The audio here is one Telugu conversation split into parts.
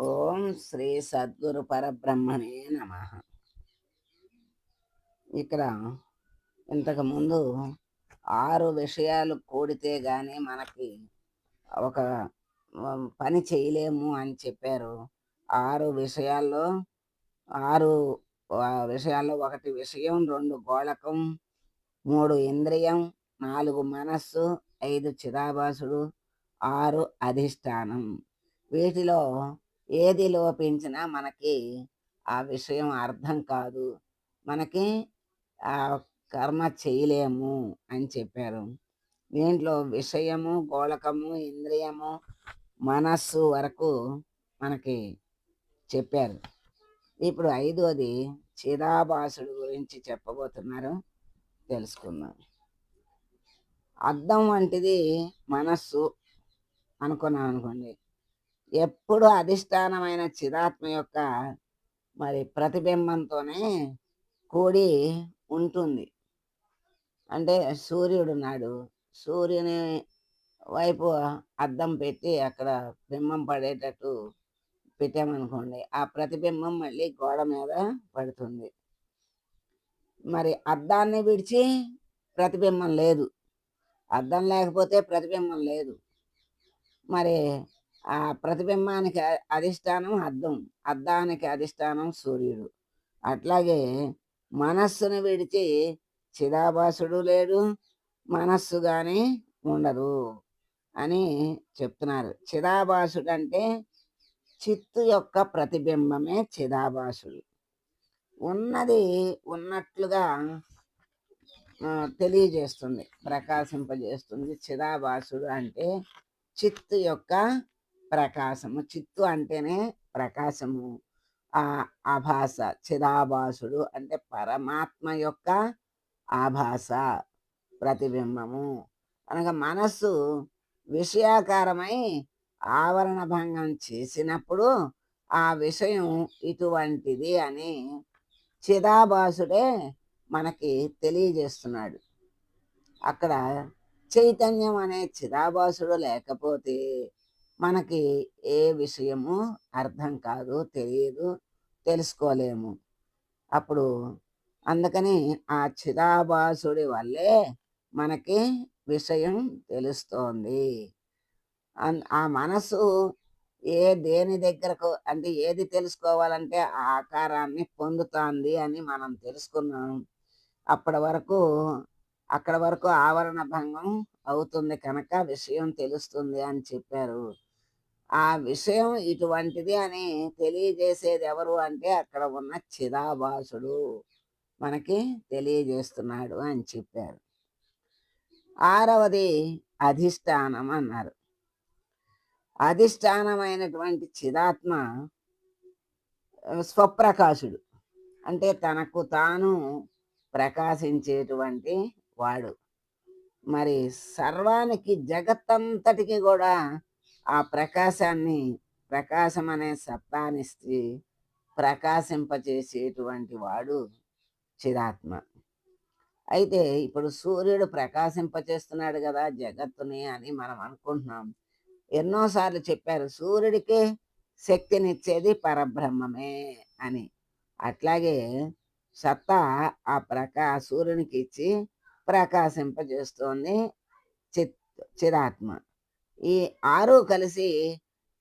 ఓం శ్రీ సద్గురు పరబ్రహ్మణే నమ. ఇక్కడ ఇంతకు ముందు ఆరు విషయాలు కూడితే కానీ మనకి ఒక పని చేయలేము అని చెప్పారు. ఆరు విషయాల్లో ఆరు ఆ, విషయాల్లో ఒకటి విషయం రెండు గోళకం మూడు ఇంద్రియం నాలుగు మనస్సు ఐదు చిరాభాసుడు ఆరు అధిష్టానం. వీటిలో ఏది లోపించినా మనకి ఆ విషయం అర్థం కాదు. మనకి ఆ కర్మ చేయలేము అని చెప్పారు. దీంట్లో విషయము గోళకము ఇంద్రియము మనస్సు వరకు మనకి చెప్పారు. ఇప్పుడు ఐదోది చిరాభాసుడు గురించి చెప్పబోతున్నారు. తెలుసుకుందాం. అద్దం వంటిది మనస్సు అనుకున్నాం అనుకోండి ఎప్పుడు అధిష్టానమైన చిదాత్మ యొక్క మరి ప్రతిబింబంతోనే కూడి ఉంటుంది. అంటే సూర్యుడు ఉన్నాడు. సూర్యుని వైపు అద్దం పెట్టి అక్కడ బింబం పడేటట్టు పెట్టామనుకోండి ఆ ప్రతిబింబం మళ్ళీ గోడ మీద పడుతుంది. మరి అద్దాన్ని విడిచి ప్రతిబింబం లేదు. అద్దం లేకపోతే ప్రతిబింబం లేదు. మరి ఆ ప్రతిబింబానికి అధిష్టానం అద్దం అద్దానికి అధిష్టానం సూర్యుడు. అట్లాగే మనస్సును విడిచి చిదాభాసుడు లేడు మనస్సు కానీ ఉండదు అని చెప్తున్నారు. చిదాభాసుడు అంటే చిత్తు యొక్క ప్రతిబింబమే చిదాభాసుడు. ఉన్నది ఉన్నట్లుగా తెలియజేస్తుంది ప్రకాశింపజేస్తుంది చిదాభాసుడు అంటే చిత్తు యొక్క ప్రకాశము. చిత్తు అంటేనే ప్రకాశము. ఆ ఆభాస చిదాభాసుడు అంటే పరమాత్మ యొక్క ఆభాస ప్రతిబింబము. అనగా మనస్సు విషయాకారమై ఆవరణ భంగం చేసినప్పుడు ఆ విషయం ఇటువంటిది అని చిదాభాసుడే మనకి తెలియజేస్తున్నాడు. అక్కడ చైతన్యం అనే చిదాభాసుడు లేకపోతే మనకి ఏ విషయము అర్థం కాదు తెలియదు తెలుసుకోలేము. అప్పుడు అందుకని ఆ చిదాభాసుడి వల్లే మనకి విషయం తెలుస్తోంది. అన్- ఆ మనసు ఏ దేని దగ్గరకు అంటే ఏది తెలుసుకోవాలంటే ఆ ఆకారాన్ని పొందుతుంది అని మనం తెలుసుకున్నాం. అప్పటి వరకు అక్కడ వరకు ఆవరణ భంగం అవుతుంది కనుక విషయం తెలుస్తుంది అని చెప్పారు. ఆ విషయం ఇటువంటిది అని తెలియజేసేది ఎవరు అంటే అక్కడ ఉన్న చిదాభాసుడు మనకి తెలియజేస్తున్నాడు అని చెప్పారు. ఆరవది అధిష్టానం అన్నారు. అధిష్టానమైనటువంటి చిదాత్మ స్వప్రకాశుడు. అంటే తనకు తాను ప్రకాశించేటువంటి వాడు. మరి సర్వానికి జగత్తంతటికి కూడా ఆ ప్రకాశాన్ని ప్రకాశం అనే సత్తానిస్తే ప్రకాశింపచేసేటువంటి వాడు చిరాత్మ. అయితే ఇప్పుడు సూర్యుడు ప్రకాశింపచేస్తున్నాడు కదా జగత్తుని అని మనం అనుకుంటున్నాం. ఎన్నోసార్లు చెప్పారు సూర్యుడికి శక్తినిచ్చేది పరబ్రహ్మమే అని. అట్లాగే సత్తా ఆ ప్రకా సూర్యునికి ఇచ్చి ప్రకాశింపజేస్తోంది చిత్ చిరాత్మ. ఈ ఆరు కలిసి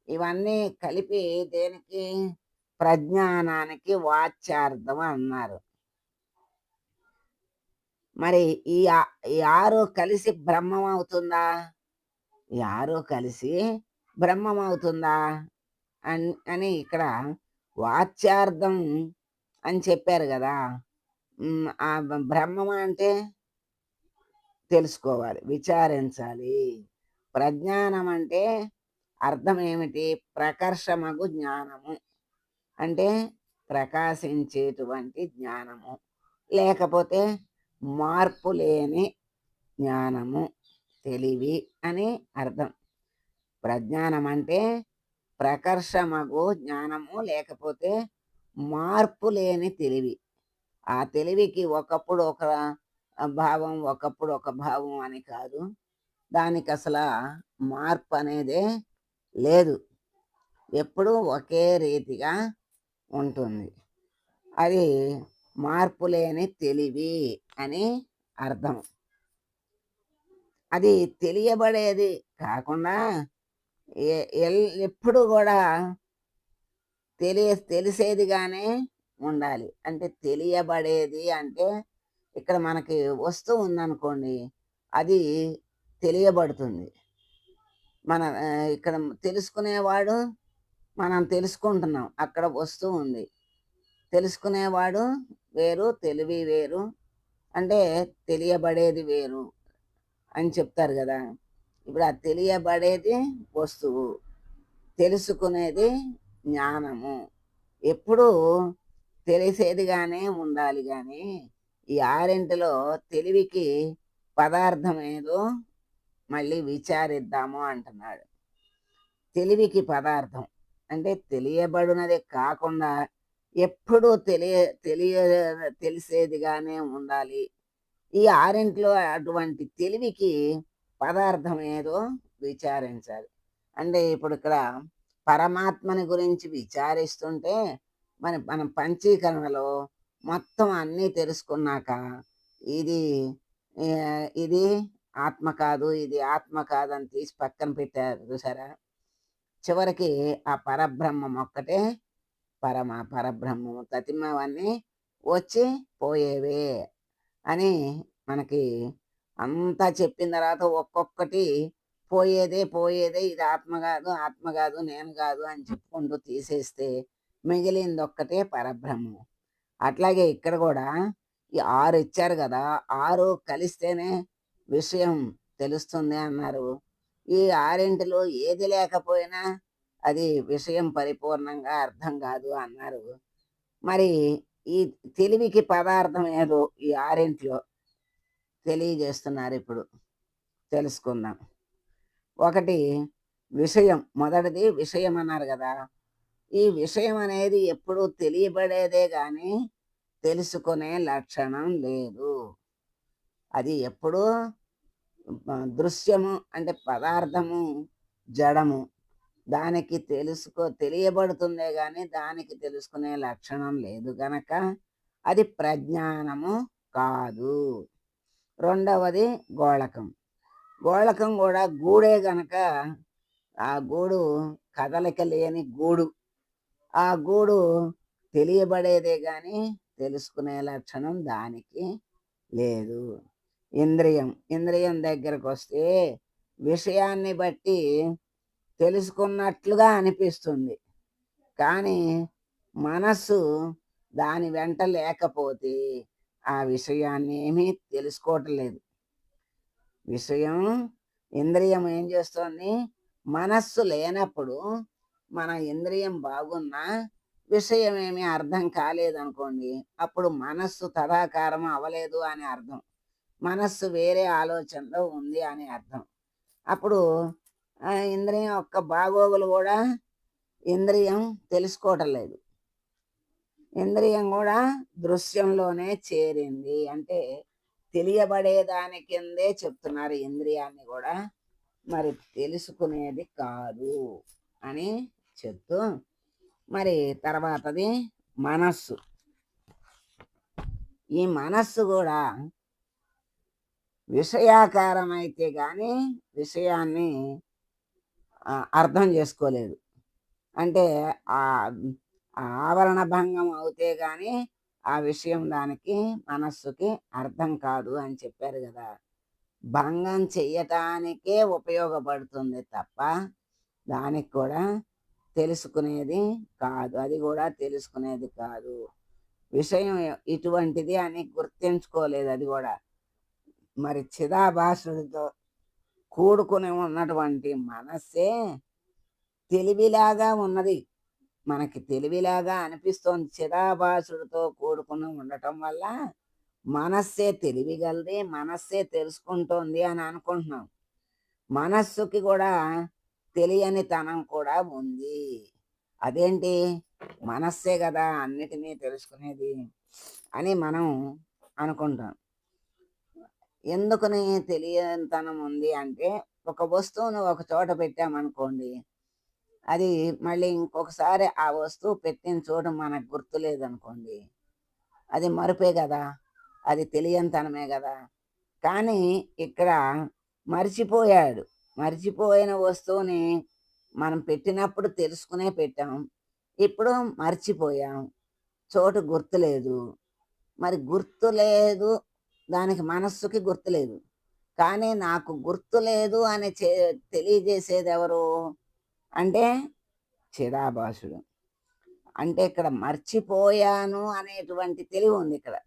ఇవన్నీ కలిపి దేనికి? ప్రజ్ఞానానికి వాచ్యార్థం అన్నారు. మరి ఈ ఈ ఆరు కలిసి బ్రహ్మం అవుతుందా ఈ ఆరు కలిసి బ్రహ్మం అవుతుందా అని అని ఇక్కడ వాచ్యార్థం అని చెప్పారు కదా. ఆ బ్రహ్మం అంటే? తెలుసుకోవాలి విచారించాలి. ప్రజ్ఞానం అంటే అర్థం ఏమిటి ప్రకర్షమగు జ్ఞానము. అంటే ప్రకాశించేటువంటి జ్ఞానము. లేకపోతే మార్పు లేని జ్ఞానము. తెలివి అని అర్థం. ప్రజ్ఞానం అంటే ప్రకర్షమగు జ్ఞానము. లేకపోతే మార్పు లేని తెలివి. ఆ తెలివికి ఒకప్పుడు ఒక భావం ఒకప్పుడు ఒక భావం అని కాదు. దానికి అసలు మార్పు అనేది లేదు. ఎప్పుడూ ఒకే రీతిగా ఉంటుంది. అది మార్పు లేని తెలివి అని అర్థం. అది తెలియబడేది కాకుండా ఎప్పుడు కూడా తెలియ తెలిసేదిగానే ఉండాలి. అంటే తెలియబడేది అంటే ఇక్కడ మనకి వస్తువు ఉందనుకోండి అది తెలియబడుతుంది. మన ఇక్కడ తెలుసుకునేవాడు మనం తెలుసుకుంటున్నాం. అక్కడ వస్తూ ఉంది. తెలుసుకునేవాడు వేరు తెలివి వేరు అంటే తెలియబడేది వేరు అని చెప్తారు కదా. ఇప్పుడు ఆ తెలియబడేది వస్తువు తెలుసుకునేది జ్ఞానము. ఎప్పుడూ తెలిసేదిగానే ఉండాలి కానీ ఈ ఆరింటిలో తెలివికి పదార్థం ఏదో మళ్ళీ విచారిద్దాము అంటున్నాడు. తెలివికి పదార్థం. అంటే తెలియబడినది కాకుండా ఎప్పుడూ తెలియ తెలియ తెలిసేదిగానే ఉండాలి. ఈ ఆరింట్లో అటువంటి తెలివికి పదార్థం ఏదో విచారించాలి. అంటే ఇప్పుడు ఇక్కడ పరమాత్మని గురించి విచారిస్తుంటే మన మన పంచీకరణలో మొత్తం అన్నీ తెలుసుకున్నాక ఇది ఇది ఆత్మ కాదు ఇది ఆత్మ కాదు అని తీసి పక్కన పెట్టారు చూసారా? చివరికి ఆ పరబ్రహ్మం ఒక్కటే పరమ పరబ్రహ్మము తతిమవన్నీ వచ్చి పోయేవే అని మనకి అంతా చెప్పిన తర్వాత ఒక్కొక్కటి పోయేదే పోయేదే ఇది ఆత్మ కాదు ఆత్మ కాదు నేను కాదు అని చెప్పుకుంటూ తీసేస్తే మిగిలింది ఒక్కటే పరబ్రహ్మం. అట్లాగే ఇక్కడ కూడా ఈ ఆరు ఇచ్చారు కదా ఆరు కలిస్తేనే విషయం తెలుస్తుంది అన్నారు. ఈ ఆరింటిలో ఏది లేకపోయినా అది విషయం పరిపూర్ణంగా అర్థం కాదు అన్నారు. మరి ఈ తెలివికి పదార్థం ఏదో ఈ ఆరింట్లో తెలియజేస్తున్నారు ఇప్పుడు. తెలుసుకుందాం. ఒకటి విషయం మొదటిది విషయం అన్నారు కదా. ఈ విషయం అనేది ఎప్పుడు తెలియబడేదే కానీ తెలుసుకునే లక్షణం లేదు. అది ఎప్పుడూ దృశ్యము అంటే పదార్థము జడము దానికి తెలుసుకో తెలియబడుతుందే కానీ దానికి తెలుసుకునే లక్షణం లేదు గనక అది ప్రజ్ఞానము కాదు. రెండవది గోళకం. గోళకం కూడా గూడే గనక ఆ గూడు కదలిక లేని గూడు. ఆ గూడు తెలియబడేదే కానీ తెలుసుకునే లక్షణం దానికి లేదు. ఇంద్రియం ఇంద్రియం దగ్గరకు వస్తే విషయాన్ని బట్టి తెలుసుకున్నట్లుగా అనిపిస్తుంది. కానీ మనస్సు దాని వెంట లేకపోతే ఆ విషయాన్ని ఏమీ తెలుసుకోవటం లేదు. విషయం ఇంద్రియం ఏం చేస్తుంది? మనస్సు లేనప్పుడు మన ఇంద్రియం బాగున్నా విషయం ఏమీ అర్థం కాలేదనుకోండి అప్పుడు మనస్సు తదాకారం అవ్వలేదు అని అర్థం. మనస్సు వేరే ఆలోచనలో ఉంది అని అర్థం. అప్పుడు ఆ ఇంద్రియం యొక్క బాగోగులు కూడా ఇంద్రియం తెలుసుకోవటం లేదు. ఇంద్రియం కూడా దృశ్యంలోనే చేరింది. అంటే తెలియబడేదాని కిందే చెప్తున్నారు ఇంద్రియాన్ని కూడా. మరి తెలుసుకునేది కాదు అని చెప్తూ మరి తర్వాతది మనస్సు. ఈ మనస్సు కూడా విషయాకారం అయితే కానీ విషయాన్ని అర్థం చేసుకోలేదు. అంటే ఆ ఆవరణ భంగం అవుతే కానీ ఆ విషయం దానికి మనస్సుకి అర్థం కాదు అని చెప్పారు కదా. భంగం చెయ్యటానికే ఉపయోగపడుతుంది తప్ప దానికి కూడా తెలుసుకునేది కాదు. అది కూడా తెలుసుకునేది కాదు. విషయం ఇటువంటిది అని గుర్తించుకోలేదు అది కూడా. మరి చిదాభాసుడితో కూడుకుని ఉన్నటువంటి మనస్సే తెలివిలాగా ఉన్నది. మనకి తెలివిలాగా అనిపిస్తోంది చిదాభాషుడితో కూడుకుని ఉండటం వల్ల. మనస్సే తెలివిగలది మనస్సే తెలుసుకుంటోంది అని అనుకుంటున్నాం. మనస్సుకి కూడా తెలియని తనం కూడా ఉంది. అదేంటి? మనస్సే కదా అన్నిటినీ తెలుసుకునేది అని మనం అనుకుంటాం. ఎందుకని తెలియనితనం ఉంది అంటే ఒక వస్తువును ఒక చోట పెట్టామనుకోండి అది మళ్ళీ ఇంకొకసారి ఆ వస్తువు పెట్టిన చోటు మనకు గుర్తులేదనుకోండి అది మరుపే కదా అది తెలియనితనమే కదా కానీ ఇక్కడ మర్చిపోయాడు మర్చిపోయిన వస్తువుని మనం పెట్టినప్పుడు తెలుసుకునే పెట్టాం ఇప్పుడు మర్చిపోయాం చోటు గుర్తులేదు మరి గుర్తులేదు దానికి మనస్సుకి గుర్తులేదు. కానీ నాకు గుర్తులేదు అని చే తెలియజేసేది ఎవరు అంటే చిదాభాసుడు అంటే ఇక్కడ మర్చిపోయాను అనేటువంటి తెలివి ఉంది ఇక్కడ.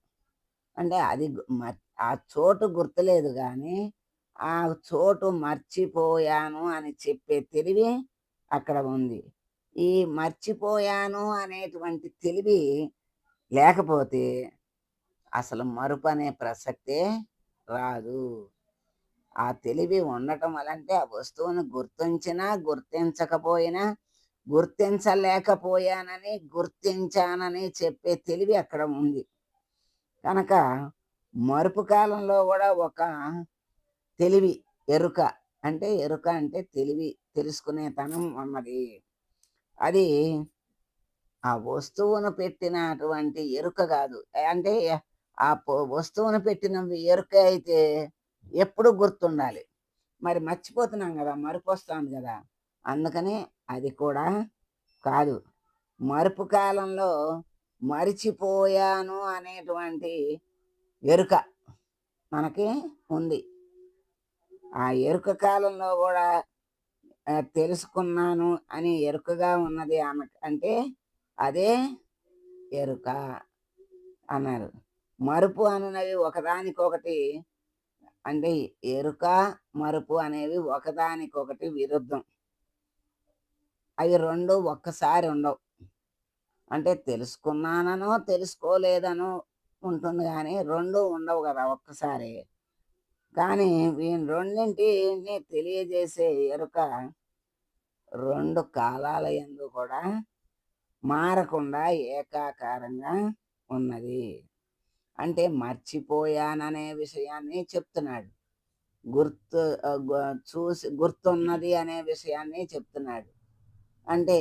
అంటే అది మర్- ఆ చోటు గుర్తులేదు కానీ ఆ చోటు మర్చిపోయాను అని చెప్పే తెలివి అక్కడ ఉంది. ఈ మర్చిపోయాను అనేటువంటి తెలివి లేకపోతే అసలు మరుపు అనే ప్రసక్తే రాదు. ఆ తెలివి ఉండటం వలంటే ఆ వస్తువును గుర్తించినా గుర్తించకపోయినా గుర్తించలేకపోయానని గుర్తించానని చెప్పే తెలివి అక్కడ ఉంది. కనుక మరుపు కాలంలో కూడా ఒక తెలివి ఎరుక. అంటే ఎరుక అంటే తెలివి తెలుసుకునేతనం ఉన్నది అది ఆ వస్తువును పెట్టినటువంటి ఎరుక కాదు. అంటే ఆ వస్తువును పెట్టిన ఎరుక అయితే ఎప్పుడు గుర్తుండాలి. మరి మర్చిపోతున్నాం కదా మరుపు వస్తుంది కదా. అందుకని అది కూడా కాదు. మరుపు కాలంలో మరిచిపోయాను అనేటువంటి ఎరుక మనకి ఉంది. ఆ ఎరుక కాలంలో కూడా తెలుసుకున్నాను అని ఎరుకగా ఉన్నది ఆమె అంటే అదే ఎరుక అన్నారు. మరుపు అనునవి ఒకదానికొకటి అంటే ఎరుక మరుపు అనేవి ఒకదానికొకటి విరుద్ధం. అవి రెండు ఒక్కసారి ఉండవు. అంటే తెలుసుకున్నానో తెలుసుకోలేదనో ఉంటుంది కానీ రెండు ఉండవు కదా ఒక్కసారి. కానీ వీని రెండింటిని తెలియజేసే ఎరుక రెండు కాలాల ఎందు కూడా మారకుండా ఏకాకారంగా ఉన్నది. అంటే మర్చిపోయాననే విషయాన్ని చెప్తున్నాడు. గుర్తు చూసి గుర్తున్నది అనే విషయాన్ని చెప్తున్నాడు. అంటే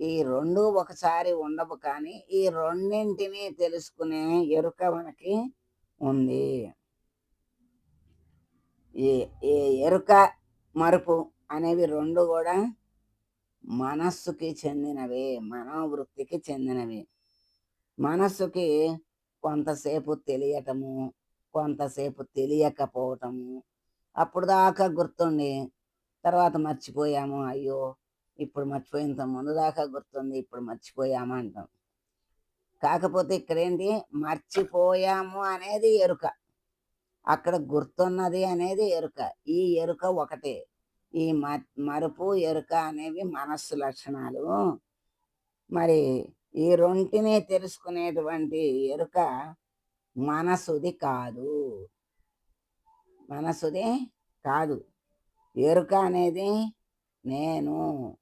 ఈ రెండు ఒకసారి ఉండవు కానీ ఈ రెండింటిని తెలుసుకునే ఎరుక మనకి ఉంది. ఈ ఈ ఎరుక మరుపు అనేవి రెండు కూడా మనస్సుకి చెందినవి మనోవృత్తికి చెందినవి. మనస్సుకి కొంతసేపు తెలియటము కొంతసేపు తెలియకపోవటము. అప్పుడు దాకా గుర్తుండి తర్వాత మర్చిపోయాము అయ్యో ఇప్పుడు మర్చిపోయినంత ముందు దాకా గుర్తుంది ఇప్పుడు మర్చిపోయాము అంటాం. కాకపోతే ఇక్కడ ఏంటి మర్చిపోయాము అనేది ఎరుక. అక్కడ గుర్తున్నది అనేది ఎరుక. ఈ ఎరుక ఒకటే. ఈ మ- మరుపు ఎరుక అనేవి మనస్సు లక్షణాలు. మరి ఈ రొంటిని తెలుసుకునేటువంటి ఎరుక మనసుది కాదు. మనసుది కాదు. ఎరుక అనేది నేను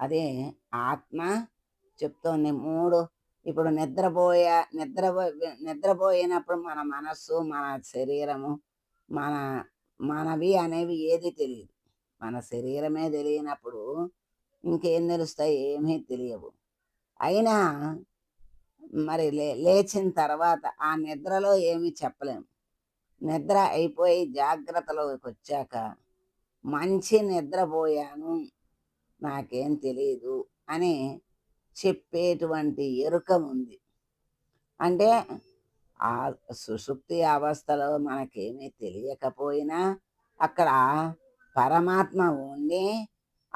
అదే ఆత్మ చెప్తోంది మూడు. ఇప్పుడు నిద్రపోయే నిద్రపో నిద్రపోయినప్పుడు మన మనస్సు మన శరీరము మన మనవి అనేవి ఏది తెలియదు. మన శరీరమే తెలియనప్పుడు ఇంకేం తెలుస్తాయి? ఏమీ తెలియవు. అయినా మరి లే లేచిన తర్వాత ఆ నిద్రలో ఏమీ చెప్పలేము. నిద్ర అయిపోయి జాగ్రత్తలోకి వచ్చాక మంచి నిద్రపోయాను నాకేం తెలియదు అని చెప్పేటువంటి ఎరుక ఉంది. అంటే ఆ సుషుప్తి అవస్థలో మనకేమీ తెలియకపోయినా అక్కడ పరమాత్మ ఉండి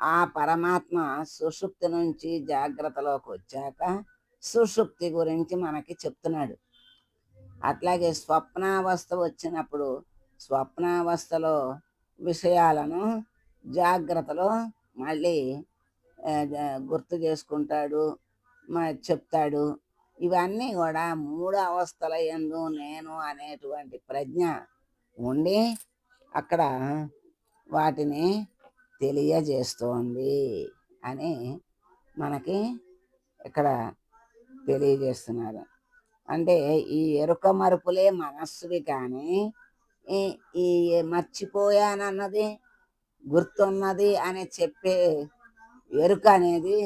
ఆ పరమాత్మ సుషుప్తి నుంచి జాగ్రత్తలోకి వచ్చాక సుషుప్తి గురించి మనకి చెప్తున్నాడు. అట్లాగే స్వప్నావస్థ వచ్చినప్పుడు స్వప్నావస్థలో విషయాలను జాగ్రత్తలో మళ్ళీ గుర్తు చేసుకుంటాడు మ- చెప్తాడు. ఇవన్నీ కూడా మూడు అవస్థల ఎందు నేను అనేటువంటి ప్రజ్ఞ ఉండి అక్కడ వాటిని తెలియజేస్తోంది అని మనకి ఇక్కడ తెలియజేస్తున్నారు. అంటే ఈ ఎరుక మరుపులే మనస్సువి కానీ ఈ మర్చిపోయానన్నది గుర్తున్నది అని చెప్పే ఎరుక అనేది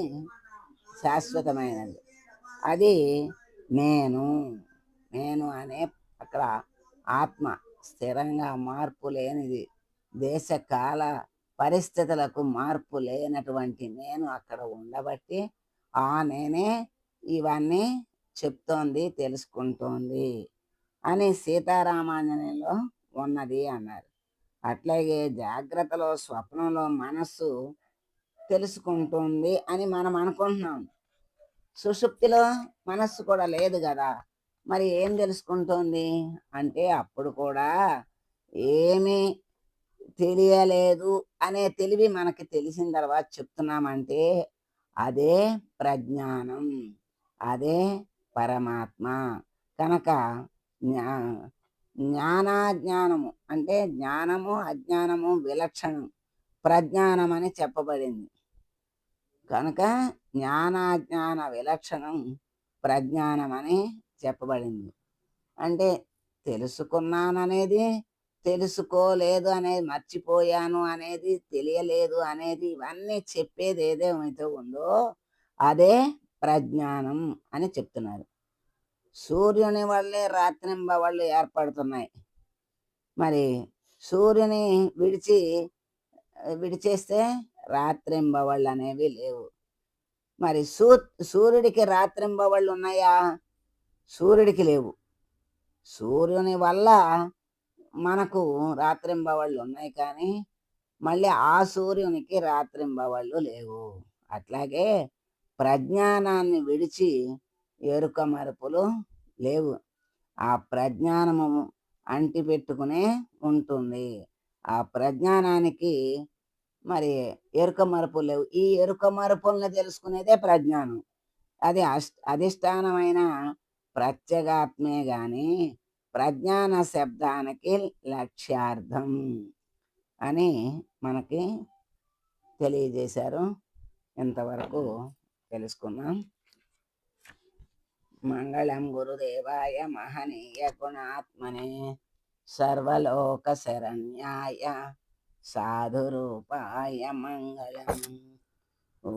శాశ్వతమైనది. అది నేను నేను అనే అక్కడ ఆత్మ స్థిరంగా మార్పు లేనిది దేశకాల పరిస్థితులకు మార్పు లేనటువంటి నేను అక్కడ ఉండబట్టి ఆ నేనే ఇవన్నీ చెప్తోంది తెలుసుకుంటోంది అని సీతారామాంజనేయులో ఉన్నది అన్నారు. అట్లాగే జాగ్రత్తలో స్వప్నంలో మనస్సు తెలుసుకుంటుంది అని మనం అనుకుంటున్నాం. సుషుప్తిలో మనస్సు కూడా లేదు కదా మరి ఏం తెలుసుకుంటోంది? అంటే అప్పుడు కూడా ఏమీ తెలియలేదు అనే తెలివి మనకి తెలిసిన తర్వాత చెప్తున్నామంటే అదే ప్రజ్ఞానం అదే పరమాత్మ. కనుక జ్ఞా జ్ఞానాజ్ఞానము అంటే జ్ఞానము అజ్ఞానము విలక్షణం ప్రజ్ఞానం అని చెప్పబడింది. కనుక జ్ఞానాజ్ఞాన విలక్షణం ప్రజ్ఞానం అని చెప్పబడింది. అంటే తెలుసుకున్నాననేది తెలుసుకోలేదు అనేది మర్చిపోయాను అనేది తెలియలేదు అనేది ఇవన్నీ చెప్పేది ఏదేమైతే ఉందో అదే ప్రజ్ఞానం అని చెప్తున్నారు. సూర్యుని వల్లే రాత్రింబవళ్ళు ఏర్పడుతున్నాయి. మరి సూర్యుని విడిచి విడిచేస్తే రాత్రింబవళ్ళు అనేవి లేవు. మరి సూ సూర్యుడికి రాత్రింబవళ్ళు ఉన్నాయా? సూర్యుడికి లేవు. సూర్యుని వల్ల మనకు రాత్రింబవళ్ళు ఉన్నాయి కానీ మళ్ళీ ఆ సూర్యునికి రాత్రింబవళ్ళు లేవు. అట్లాగే ప్రజ్ఞానాన్ని విడిచి ఎరుక మరుపులు లేవు. ఆ ప్రజ్ఞానము అంటి పెట్టుకునే ఉంటుంది. ఆ ప్రజ్ఞానానికి మరి ఎరుక మరుపులు లేవు. ఈ ఎరుక మరుపులను తెలుసుకునేదే ప్రజ్ఞానం. అది అష్ అధిష్టానమైన ప్రత్యేగాత్మే కానీ ప్రజ్ఞాన శబ్దానికి లక్ష్యార్థం అని మనకి తెలియజేశారు. ఇంతవరకు తెలుసుకున్నాం మంగళం గురుదేవాయ మహనీయ గుణాత్మనే సర్వలోక శరణ్యాయ సాధురూపాయ మంగళం. ఓ